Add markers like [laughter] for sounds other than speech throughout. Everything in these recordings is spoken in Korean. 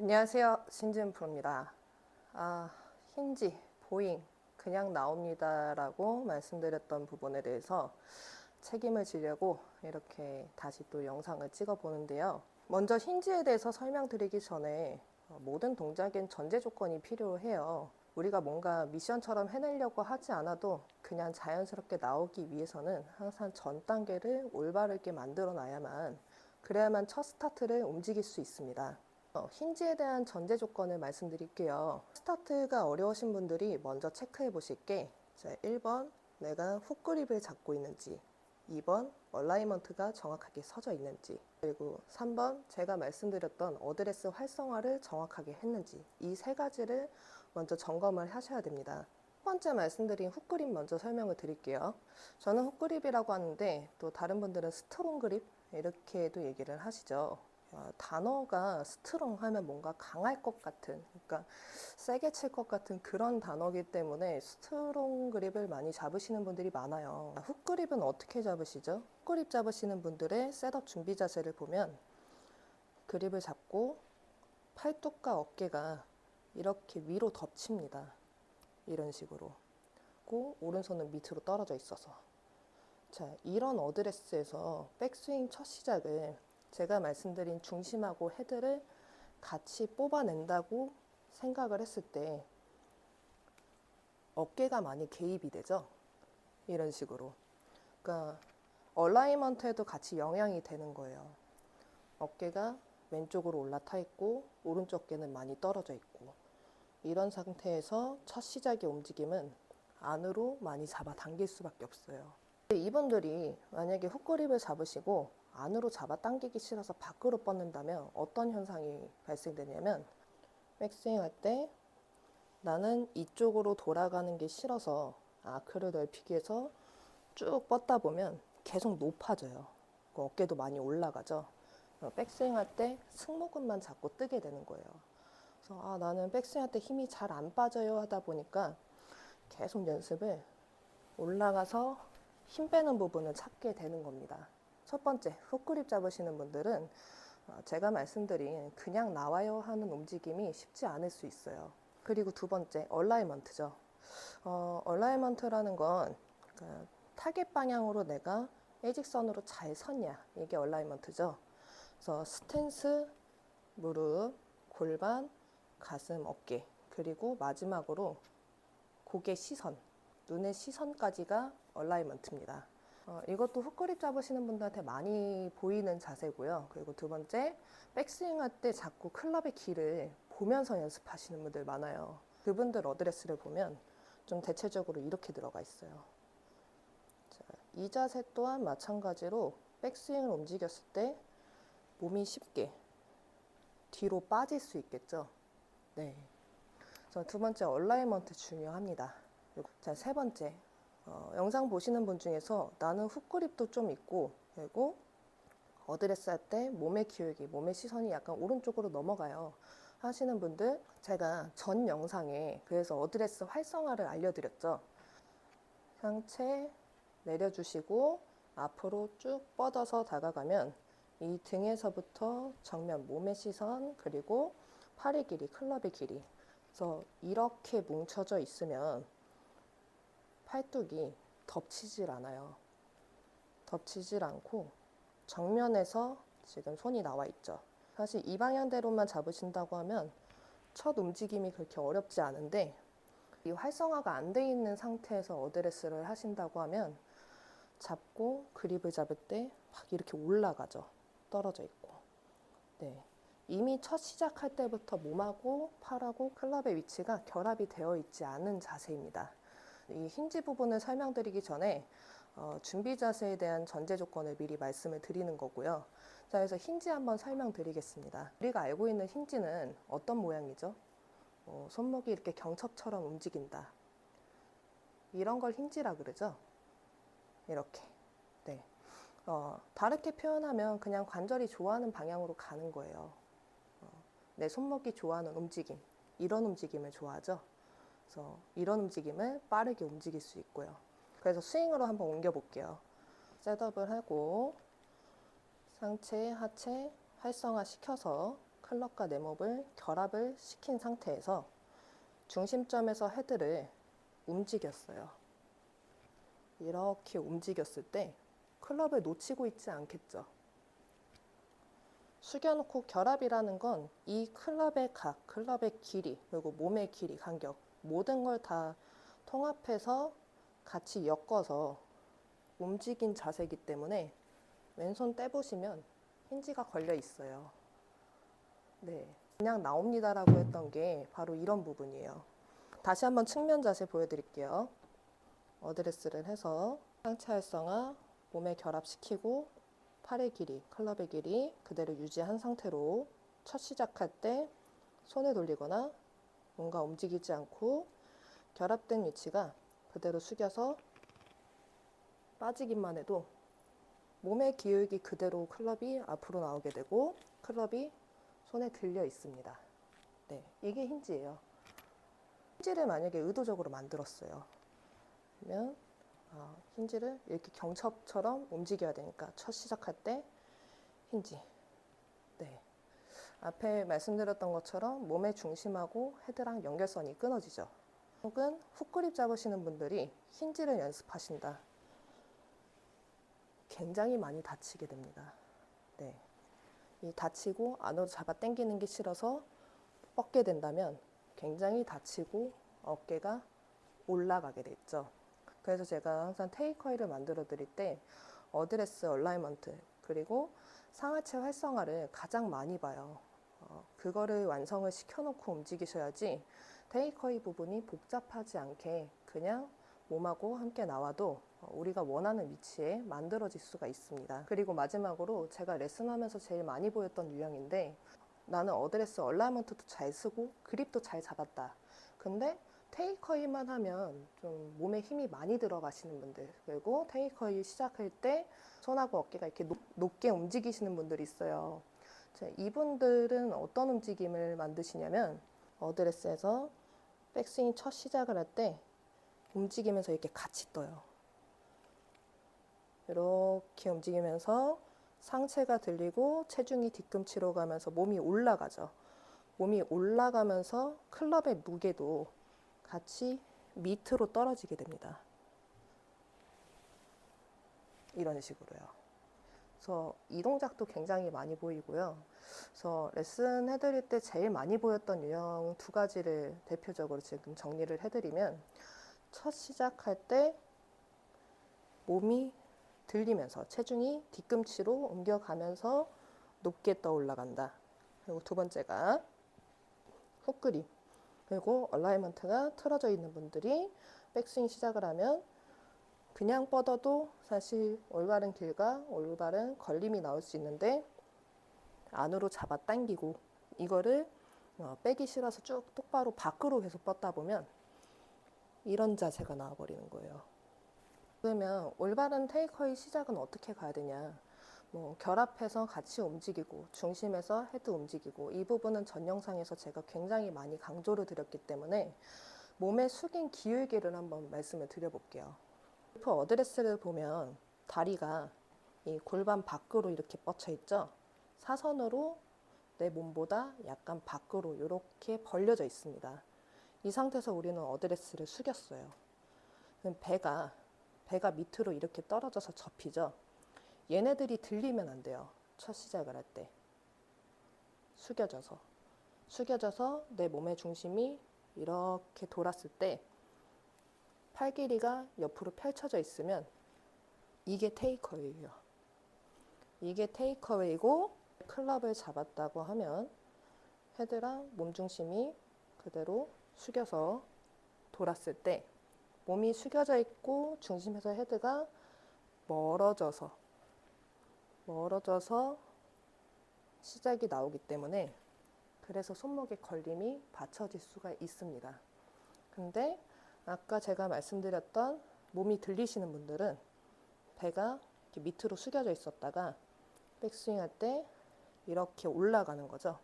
안녕하세요. 신지은 프로입니다. 아, 힌지, 보잉, 그냥 나옵니다라고 말씀드렸던 부분에 대해서 책임을 지려고 이렇게 다시 또 영상을 찍어 보는데요. 먼저 힌지에 대해서 설명드리기 전에 어, 모든 동작엔 전제 조건이 필요해요. 우리가 뭔가 미션처럼 해내려고 하지 않아도 그냥 자연스럽게 나오기 위해서는 항상 전 단계를 올바르게 만들어 놔야만 그래야만 첫 스타트를 움직일 수 있습니다. 어, 힌지에 대한 전제 조건을 말씀드릴게요. 스타트가 어려우신 분들이 먼저 체크해 보실 게 자, 1번 내가 훅 그립을 잡고 있는지 2번 얼라이먼트가 정확하게 서져 있는지 그리고 3번 제가 말씀드렸던 어드레스 활성화를 정확하게 했는지 이 세 가지를 먼저 점검을 하셔야 됩니다. 첫 번째 말씀드린 훅그립 먼저 설명을 드릴게요. 저는 훅그립이라고 하는데 또 다른 분들은 스트롱 그립 이렇게도 얘기를 하시죠. 어, 단어가 스트롱 하면 뭔가 강할 것 같은, 그러니까 세게 칠 것 같은 그런 단어이기 때문에 스트롱 그립을 많이 잡으시는 분들이 많아요. 훅 그립은 어떻게 잡으시죠? 훅 그립 잡으시는 분들의 셋업 준비 자세를 보면 그립을 잡고 팔뚝과 어깨가 이렇게 위로 덮칩니다. 이런 식으로. 고 오른손은 밑으로 떨어져 있어서. 자, 이런 어드레스에서 백스윙 첫 시작을 제가 말씀드린 중심하고 헤드를 같이 뽑아낸다고 생각을 했을 때 어깨가 많이 개입이 되죠. 이런 식으로. 그러니까 얼라이먼트에도 같이 영향이 되는 거예요. 어깨가 왼쪽으로 올라타 있고 오른쪽 어깨는 많이 떨어져 있고 이런 상태에서 첫 시작의 움직임은 안으로 많이 잡아 당길 수밖에 없어요. 이분들이 만약에 훅그립을 잡으시고 안으로 잡아 당기기 싫어서 밖으로 뻗는다면 어떤 현상이 발생되냐면 백스윙 할 때 나는 이쪽으로 돌아가는 게 싫어서 아크를 넓히기 위해서 쭉 뻗다 보면 계속 높아져요. 그 어깨도 많이 올라가죠. 어, 백스윙 할 때 승모근만 자꾸 뜨게 되는 거예요. 그래서 아, 나는 백스윙 할 때 힘이 잘 안 빠져요 하다 보니까 계속 연습을 올라가서 힘 빼는 부분을 찾게 되는 겁니다. 첫 번째, 훅그립 잡으시는 분들은 어, 제가 말씀드린 그냥 나와요 하는 움직임이 쉽지 않을 수 있어요. 그리고 두 번째, 얼라이먼트죠. 어, 얼라이먼트라는 건 그, 타겟 방향으로 내가 일직선으로 잘 섰냐 이게 얼라이먼트죠. 그래서 스탠스, 무릎, 골반, 가슴, 어깨 그리고 마지막으로 고개 시선, 눈의 시선까지가 얼라이먼트입니다. 어, 이것도 훅그립 잡으시는 분들한테 많이 보이는 자세고요. 그리고 두 번째, 백스윙 할 때 자꾸 클럽의 길을 보면서 연습하시는 분들 많아요. 그분들 어드레스를 보면 좀 대체적으로 이렇게 들어가 있어요. 자, 이 자세 또한 마찬가지로 백스윙을 움직였을 때 몸이 쉽게 뒤로 빠질 수 있겠죠. 네. 두 번째 얼라이먼트 중요합니다. 자, 세 번째. 어, 영상 보시는 분 중에서 나는 훅그립도 좀 있고 그리고 어드레스 할 때 몸의 기울기, 몸의 시선이 약간 오른쪽으로 넘어가요. 하시는 분들 제가 전 영상에 그래서 어드레스 활성화를 알려드렸죠. 상체 내려주시고 앞으로 쭉 뻗어서 다가가면 이 등에서부터 정면 몸의 시선 그리고 팔의 길이, 클럽의 길이 그래서 이렇게 뭉쳐져 있으면 팔뚝이 덮치질 않아요. 덮치질 않고 정면에서 지금 손이 나와 있죠. 사실 이 방향대로만 잡으신다고 하면 첫 움직임이 그렇게 어렵지 않은데 이 활성화가 안 돼 있는 상태에서 어드레스를 하신다고 하면 잡고 그립을 잡을 때 막 이렇게 올라가죠. 떨어져 있고. 네. 이미 첫 시작할 때부터 몸하고 팔하고 클럽의 위치가 결합이 되어 있지 않은 자세입니다. 이 힌지 부분을 설명드리기 전에 어, 준비 자세에 대한 전제 조건을 미리 말씀을 드리는 거고요. 자, 그래서 힌지 한번 설명드리겠습니다. 우리가 알고 있는 힌지는 어떤 모양이죠? 어, 손목이 이렇게 경첩처럼 움직인다. 이런 걸 힌지라 그러죠? 이렇게. 네. 어, 다르게 표현하면 그냥 관절이 좋아하는 방향으로 가는 거예요. 어, 내 손목이 좋아하는 움직임. 이런 움직임을 좋아하죠? 그래서 이런 움직임을 빠르게 움직일 수 있고요. 그래서 스윙으로 한번 옮겨 볼게요. 셋업을 하고 상체, 하체 활성화 시켜서 클럽과 네몹을 결합을 시킨 상태에서 중심점에서 헤드를 움직였어요. 이렇게 움직였을 때 클럽을 놓치고 있지 않겠죠. 숙여놓고 결합이라는 건 이 클럽의 각, 클럽의 길이, 그리고 몸의 길이, 간격, 모든 걸 다 통합해서 같이 엮어서 움직인 자세이기 때문에 왼손 떼보시면 힌지가 걸려 있어요. 네. 그냥 나옵니다라고 했던 게 바로 이런 부분이에요. 다시 한번 측면 자세 보여드릴게요. 어드레스를 해서 상체 활성화, 몸에 결합시키고 팔의 길이, 클럽의 길이 그대로 유지한 상태로 첫 시작할 때 손을 돌리거나 뭔가 움직이지 않고 결합된 위치가 그대로 숙여서 빠지기만 해도 몸의 기울기 그대로 클럽이 앞으로 나오게 되고 클럽이 손에 들려 있습니다. 네, 이게 힌지예요. 힌지를 만약에 의도적으로 만들었어요. 그러면 어, 힌지를 이렇게 경첩처럼 움직여야 되니까 첫 시작할 때 힌지. 네. 앞에 말씀드렸던 것처럼 몸의 중심하고 헤드랑 연결선이 끊어지죠. 혹은 훅그립 잡으시는 분들이 힌지를 연습하신다. 굉장히 많이 다치게 됩니다. 네. 이 다치고 안으로 잡아 당기는 게 싫어서 뻗게 된다면 굉장히 다치고 어깨가 올라가게 됐죠. 그래서 제가 항상 테이커이를 만들어 드릴 때 어드레스 얼라이먼트 그리고 상하체 활성화를 가장 많이 봐요. 어, 그거를 완성을 시켜놓고 움직이셔야지 테이커이 부분이 복잡하지 않게 그냥 몸하고 함께 나와도 어, 우리가 원하는 위치에 만들어질 수가 있습니다. 그리고 마지막으로 제가 레슨하면서 제일 많이 보였던 유형인데 나는 어드레스 얼라이먼트도 잘 쓰고 그립도 잘 잡았다. 근데 테이커이만 하면 좀 몸에 힘이 많이 들어가시는 분들 그리고 테이커이 시작할 때 손하고 어깨가 이렇게 높, 높게 움직이시는 분들이 있어요. 자, 이분들은 어떤 움직임을 만드시냐면 어드레스에서 백스윙 첫 시작을 할 때 움직이면서 이렇게 같이 떠요. 이렇게 움직이면서 상체가 들리고 체중이 뒤꿈치로 가면서 몸이 올라가죠. 몸이 올라가면서 클럽의 무게도 같이 밑으로 떨어지게 됩니다. 이런 식으로요. 그래서 이 동작도 굉장히 많이 보이고요. 그래서 레슨 해드릴 때 제일 많이 보였던 유형 두 가지를 대표적으로 지금 정리를 해드리면 첫 시작할 때 몸이 들리면서 체중이 뒤꿈치로 옮겨가면서 높게 떠 올라간다. 그리고 두 번째가 훅그립. 그리고 얼라이먼트가 틀어져 있는 분들이 백스윙 시작을 하면 그냥 뻗어도 사실 올바른 길과 올바른 걸림이 나올 수 있는데 안으로 잡아 당기고 이거를 어, 빼기 싫어서 쭉 똑바로 밖으로 계속 뻗다 보면 이런 자세가 나와버리는 거예요. 그러면 올바른 테이커의 시작은 어떻게 가야 되냐? 뭐 결합해서 같이 움직이고 중심에서 헤드 움직이고 이 부분은 전 영상에서 제가 굉장히 많이 강조를 드렸기 때문에 몸의 숙인 기울기를 한번 말씀을 드려볼게요. 골프 어드레스를 보면 다리가 이 골반 밖으로 이렇게 뻗쳐 있죠. 사선으로 내 몸보다 약간 밖으로 이렇게 벌려져 있습니다. 이 상태에서 우리는 어드레스를 숙였어요. 배가 배가 밑으로 이렇게 떨어져서 접히죠. 얘네들이 들리면 안 돼요. 첫 시작을 할 때. 숙여져서. 숙여져서 내 몸의 중심이 이렇게 돌았을 때 팔 길이가 옆으로 펼쳐져 있으면 이게 테이커웨이예요. 이게 테이커웨이고 클럽을 잡았다고 하면 헤드랑 몸 중심이 그대로 숙여서 돌았을 때 몸이 숙여져 있고 중심에서 헤드가 멀어져서 멀어져서 시작이 나오기 때문에 그래서 손목에 걸림이 받쳐질 수가 있습니다. 근데 아까 제가 말씀드렸던 몸이 들리시는 분들은 배가 이렇게 밑으로 숙여져 있었다가 백스윙 할 때 이렇게 올라가는 거죠.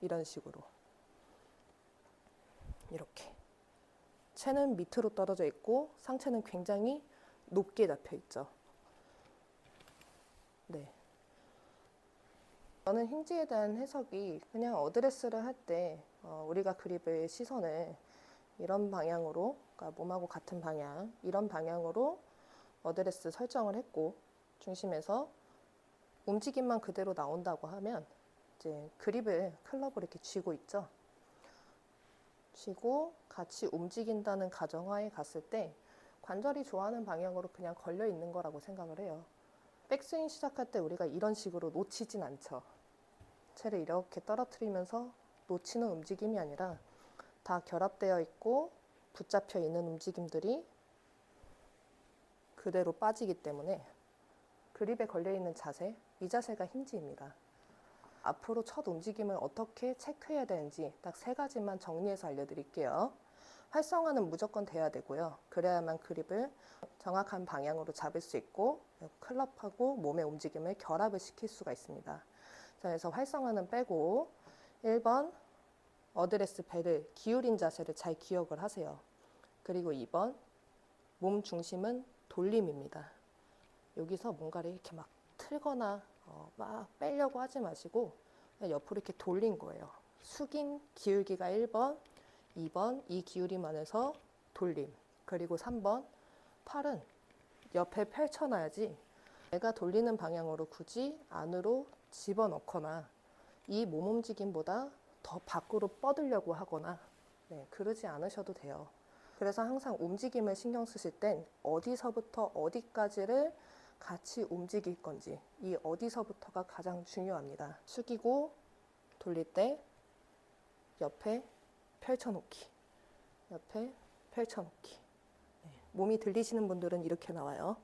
이런 식으로. 이렇게. 체는 밑으로 떨어져 있고 상체는 굉장히 높게 잡혀 있죠. 네. 저는 힌지에 대한 해석이 그냥 어드레스를 할때 어, 우리가 그립의 시선을 이런 방향으로, 그러니까 몸하고 같은 방향, 이런 방향으로 어드레스 설정을 했고 중심에서 움직임만 그대로 나온다고 하면 이제 그립을 클럽을 이렇게 쥐고 있죠. 쥐고 같이 움직인다는 가정하에 갔을 때 관절이 좋아하는 방향으로 그냥 걸려 있는 거라고 생각을 해요. 백스윙 시작할 때 우리가 이런 식으로 놓치진 않죠. 채를 이렇게 떨어뜨리면서 놓치는 움직임이 아니라 다 결합되어 있고 붙잡혀 있는 움직임들이 그대로 빠지기 때문에 그립에 걸려 있는 자세, 이 자세가 힌지입니다. 앞으로 첫 움직임을 어떻게 체크해야 되는지 딱 세 가지만 정리해서 알려드릴게요. 활성화는 무조건 돼야 되고요. 그래야만 그립을 정확한 방향으로 잡을 수 있고 클럽하고 몸의 움직임을 결합을 시킬 수가 있습니다. 자, 그래서 활성화는 빼고 1번 어드레스 배를 기울인 자세를 잘 기억을 하세요. 그리고 2번 몸 중심은 돌림입니다. 여기서 뭔가를 이렇게 막 틀거나 어, 막 빼려고 하지 마시고 옆으로 이렇게 돌린 거예요. 숙임 기울기가 1번, 2번 이 기울임 안에서 돌림. 그리고 3번 팔은 옆에 펼쳐놔야지 내가 돌리는 방향으로 굳이 안으로 집어넣거나 이 몸 움직임보다 더 밖으로 뻗으려고 하거나 네, 그러지 않으셔도 돼요. 그래서 항상 움직임을 신경 쓰실 땐 어디서부터 어디까지를 같이 움직일 건지 이 어디서부터가 가장 중요합니다. 숙이고 돌릴 때 옆에 펼쳐놓기, 옆에 펼쳐놓기. 네, 몸이 들리시는 분들은 이렇게 나와요.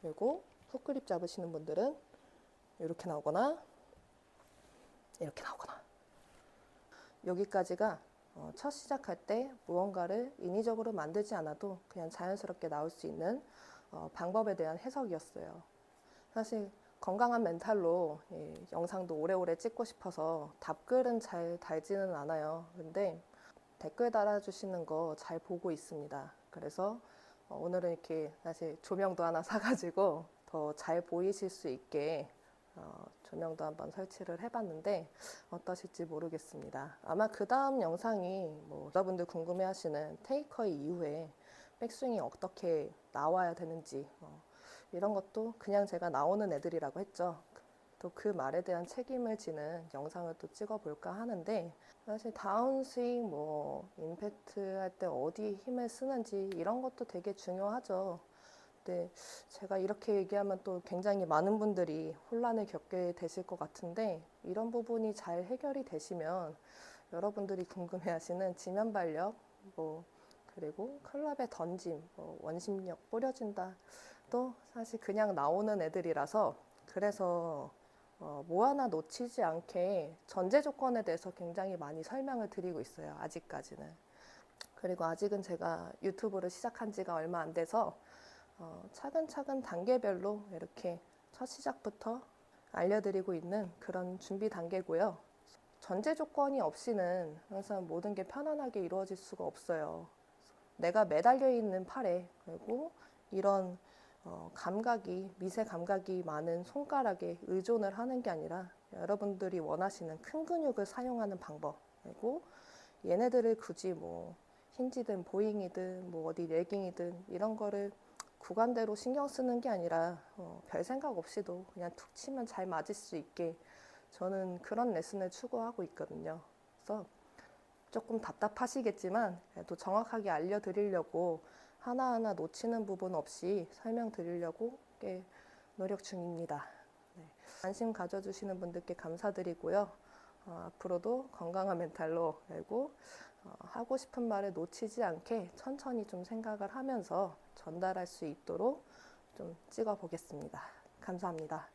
그리고 훅그립 잡으시는 분들은 이렇게 나오거나 이렇게 나오거나 여기까지가 어, 첫 시작할 때 무언가를 인위적으로 만들지 않아도 그냥 자연스럽게 나올 수 있는 어, 방법에 대한 해석이었어요. 사실 건강한 멘탈로 예, 영상도 오래오래 찍고 싶어서 답글은 잘 달지는 않아요. 근데 댓글 달아주시는 거 잘 보고 있습니다. 그래서 어, 오늘은 이렇게 사실 조명도 하나 [laughs] 사가지고 더 잘 보이실 수 있게 어, 조명도 한번 설치를 해봤는데 어떠실지 모르겠습니다. 아마 그 다음 영상이 뭐 여러분들 궁금해하시는 테이커의 이후에 백스윙이 어떻게 나와야 되는지 어, 이런 것도 그냥 제가 나오는 애들이라고 했죠. 또 그 말에 대한 책임을 지는 영상을 또 찍어볼까 하는데 사실 다운스윙 뭐 임팩트 할 때 어디 힘을 쓰는지 이런 것도 되게 중요하죠. 근데 제가 이렇게 얘기하면 또 굉장히 많은 분들이 혼란을 겪게 되실 것 같은데 이런 부분이 잘 해결이 되시면 여러분들이 궁금해하시는 지면 발력 뭐 그리고 클럽의 던짐, 뭐 원심력 뿌려진다. 또 사실 그냥 나오는 애들이라서 그래서 어, 뭐 하나 놓치지 않게 전제 조건에 대해서 굉장히 많이 설명을 드리고 있어요. 아직까지는. 그리고 아직은 제가 유튜브를 시작한 지가 얼마 안 돼서 어, 차근차근 단계별로 이렇게 첫 시작부터 알려드리고 있는 그런 준비 단계고요. 전제 조건이 없이는 항상 모든 게 편안하게 이루어질 수가 없어요. 내가 매달려 있는 팔에 그리고 이런 어, 감각이 미세 감각이 많은 손가락에 의존을 하는 게 아니라 여러분들이 원하시는 큰 근육을 사용하는 방법 그리고 얘네들을 굳이 뭐 힌지든 보잉이든 뭐 어디 레깅이든 이런 거를 구간대로 신경 쓰는 게 아니라 어, 별 생각 없이도 그냥 툭 치면 잘 맞을 수 있게 저는 그런 레슨을 추구하고 있거든요. 그래서 조금 답답하시겠지만 또 정확하게 알려드리려고 하나하나 놓치는 부분 없이 설명드리려고 꽤 노력 중입니다. 네. 관심 가져주시는 분들께 감사드리고요. 어, 앞으로도 건강한 멘탈로 그리고 어, 하고 싶은 말을 놓치지 않게 천천히 좀 생각을 하면서 전달할 수 있도록 좀 찍어 보겠습니다. 감사합니다.